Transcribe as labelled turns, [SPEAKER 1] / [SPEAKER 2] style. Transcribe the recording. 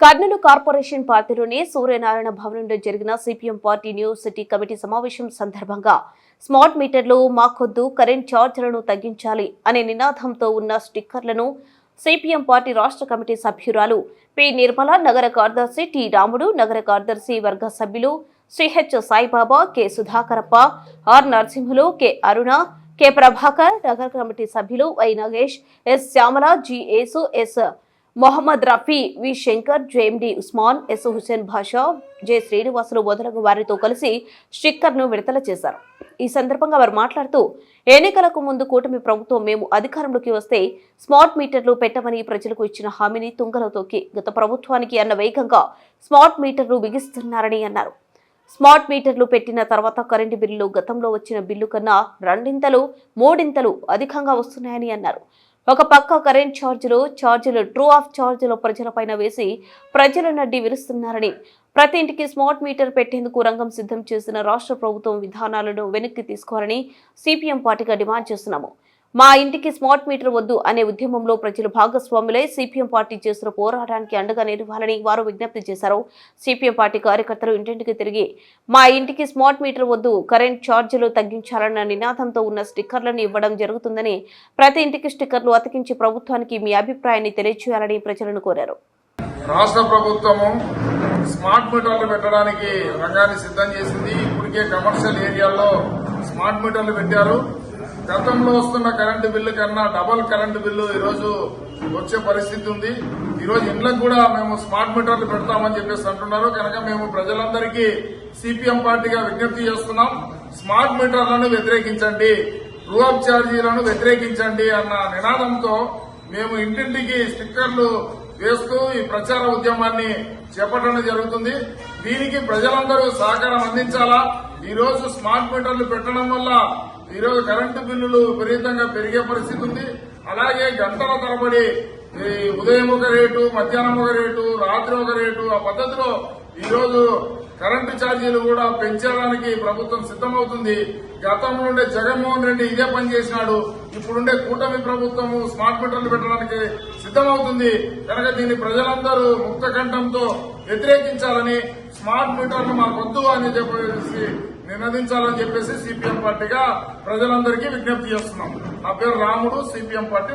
[SPEAKER 1] Kurnool corporation పార్టీలోని సూర్యనారాయణ భవనంలో జరిగిన CPM party new city committee సమావేశం సందర్భంగా స్మార్ట్ మీటర్లు మాకొద్దు కరెంట్ ఛార్జీలను తగ్గించాలి అనే నినాదంతో ఉన్న స్టిక్కర్లను సిపిఎం పార్టీ రాష్ట్ర కమిటీ సభ్యురాలు పి. నిర్మల నగర కార్యదర్శి టి. రాముడు నగర కార్యదర్శి వర్గ సభ్యులు Sri H Saibaba K. Sudhakarappa R. Narasimhulu K. Aruna K. Prabhakar నగర కమిటీ సభ్యులు Y. Nagesh S. Shyamala G. S. Mohammed Rafi V. Shankar JMD Usman S. Hussain Basha J. Srinivasulu మొదలగు వారితో కలిసి స్టిక్కర్ను విడుదల చేశారు. ఈ సందర్భంగా వారు మాట్లాడుతూ ఎన్నికలకు ముందు కూటమి ప్రభుత్వం మేము అధికారంలోకి వస్తే స్మార్ట్ మీటర్లు పెట్టమని ప్రజలకు ఇచ్చిన హామీని తుంగలో తొక్కి గత ప్రభుత్వానికి అన్న వేగంగా స్మార్ట్ మీటర్లు బిగిస్తున్నారని అన్నారు. స్మార్ట్ మీటర్లు పెట్టిన తర్వాత కరెంటు బిల్లులు గతంలో వచ్చిన బిల్లు కన్నా రెండింతలు మూడింతలు అధికంగా వస్తున్నాయని అన్నారు. ఒక పక్క కరెంట్ ఛార్జీలు ఛార్జీలు ట్రూ ఆఫ్ ఛార్జీలు ప్రజలపైన వేసి ప్రజల నడ్డి విరుస్తున్నారని. ప్రతి ఇంటికి స్మార్ట్ మీటర్ పెట్టేందుకు రంగం సిద్ధం చేసిన రాష్ట్ర ప్రభుత్వం విధానాలను వెనక్కి తీసుకోవాలని సిపిఎం పార్టీగా డిమాండ్ చేస్తున్నాము. మా ఇంటికి స్మార్ట్ మీటర్ వద్దు అనే ఉద్యమంలో ప్రజలు భాగస్వాములై సిపిఎం పార్టీ చేస్తున్న పోరాటానికి అండగా నిలవాలని వారు విజ్ఞప్తి చేశారు. సిపిఎం పార్టీ కార్యకర్తలు ఇంటింటికి తిరిగి మా ఇంటికి స్మార్ట్ మీటర్ వద్దు కరెంట్ ఛార్జీలు తగ్గించాలన్న నినాదంతో ఉన్న స్టిక్కర్లను ఇవ్వడం జరుగుతుందని ప్రతి ఇంటికి స్టిక్కర్లు అతికించి ప్రభుత్వానికి మీ అభిప్రాయాన్ని తెలియజేయాలని ప్రజలను కోరారు.
[SPEAKER 2] రాష్ట్ర ప్రభుత్వము స్మార్ట్ మీటర్లు పెట్టడానికి రంగాన్ని సిద్ధం చేసింది. ఇప్పటికే కమర్షియల్ ఏరియాల్లో స్మార్ట్ మీటర్లు పెట్టారు. గతంలో వస్తున్న కరెంటు బిల్లు కన్నా డబల్ కరెంటు బిల్లు ఈరోజు వచ్చే పరిస్థితి ఉంది. ఈరోజు ఇండ్లకు కూడా మేము స్మార్ట్ మీటర్లు పెడతామని చెప్పేసి అంటున్నారు. కనుక మేము ప్రజలందరికీ సిపిఎం పార్టీగా విజ్ఞప్తి చేస్తున్నాం. స్మార్ట్ మీటర్లను వ్యతిరేకించండి. రూఅప్ ఛార్జీలను వ్యతిరేకించండి అన్న నినాదంతో మేము ఇంటింటికి స్టిక్కర్లు వేస్తూ ఈ ప్రచార ఉద్యమాన్ని చేపట్టడం జరుగుతుంది. దీనికి ప్రజలందరూ సహకారం అందించాలా? ఈరోజు స్మార్ట్ మీటర్లు పెట్టడం వల్ల ఈరోజు కరెంటు బిల్లులు విపరీతంగా పెరిగే పరిస్థితి ఉంది. అలాగే గంటల తరబడి ఉదయం ఒక రేటు మధ్యాహ్నం ఒక రేటు రాత్రి ఒక రేటు ఆ పద్ధతిలో ఈరోజు కరెంటు ఛార్జీలు కూడా పెంచడానికి ప్రభుత్వం సిద్దమవుతుంది గతంలో ఉండే జగన్మోహన్ రెడ్డి ఇదే పని చేసినాడు. ఇప్పుడుండే కూటమి ప్రభుత్వము స్మార్ట్ మీటర్లు పెట్టడానికి సిద్దమవుతుంది కనుక దీన్ని ప్రజలందరూ ముక్త కంఠంతో వ్యతిరేకించాలని స్మార్ట్ మీటర్లు మాకొద్దు అని చెప్పేసి నినదించాలని చెప్పేసి సిపిఎం పార్టీగా ప్రజలందరికీ విజ్ఞప్తి చేస్తున్నాం. నా పేరు రాముడు సిపిఎం పార్టీ